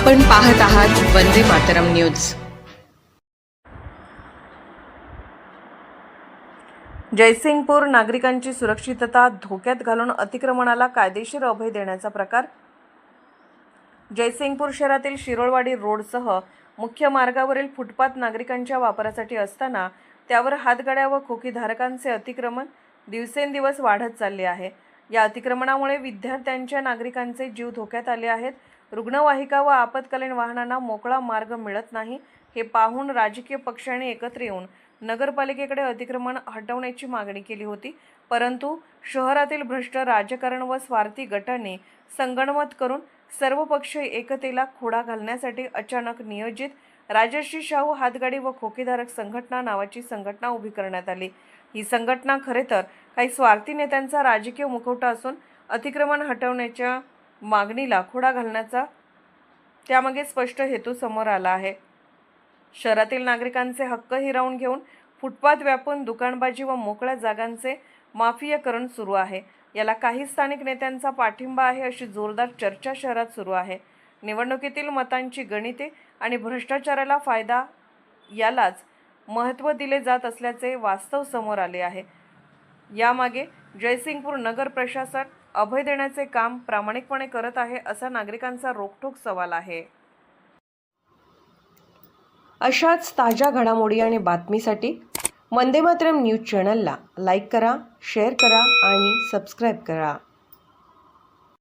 आपण पाहत आहात वंदे मातरम न्यूज. जयसिंगपूर नागरिकांची सुरक्षितता धोक्यात घालून अतिक्रमणाला कायदेशीर अभय देण्याचा प्रकार? जयसिंगपूर शहरातील शिरोळवाडी रोडसह मुख्य मार्गावरील फुटपाथ नागरिकांच्या वापरासाठी असताना त्यावर हातगाड्या व खोकीधारकांचे अतिक्रमण दिवसेंदिवस वाढत चालले आहे. या अतिक्रमणामुळे विद्यार्थ्यांच्या नागरिकांचे जीव धोक्यात आले आहेत. रुग्णवाहिका व आपत्कालीन वाहनांना मोकळा मार्ग मिळत नाही हे पाहून राजकीय पक्षांनी एकत्र येऊन नगरपालिकेकडे अतिक्रमण हटवण्याची मागणी केली होती. परंतु शहरातील भ्रष्ट राजकारण व स्वार्थी गटांनी संगणमत करून सर्व पक्ष एकतेला खोडा घालण्यासाठी अचानक नियोजित राजश्री शाहू हातगाडी व खोकेधारक संघटना नावाची संघटना उभी करण्यात आली. ही संघटना खरे तर काही स्वार्थी नेत्यांचा राजकीय मुखवटा असून अतिक्रमण हटवण्याच्या मागणीला खुडा घालण्याचा त्यामागे स्पष्ट हेतू समोर आला आहे. शहरातील नागरिकांचे हक्क हिरावून घेऊन फुटपाथ व्यापून दुकानबाजी व मोकळ्या जागांचे माफियाकरण सुरू आहे. याला काही स्थानिक नेत्यांचा पाठिंबा आहे अशी जोरदार चर्चा शहरात सुरू आहे. निवडणुकीतील मतांची गणिते आणि भ्रष्टाचाराला फायदा यालाच महत्त्व दिले जात असल्याचे वास्तव समोर आले आहे. यामागे जयसिंगपूर नगर प्रशासन अभय देण्याचे काम प्रामाणिकपणे करत आहे असा नागरिकांचा रोखठोक सवाल आहे. अशाच ताज्या घडामोडी आणि बातमीसाठी वंदे मातरम न्यूज चॅनलला लाईक करा शेअर करा आणि सबस्क्राईब करा.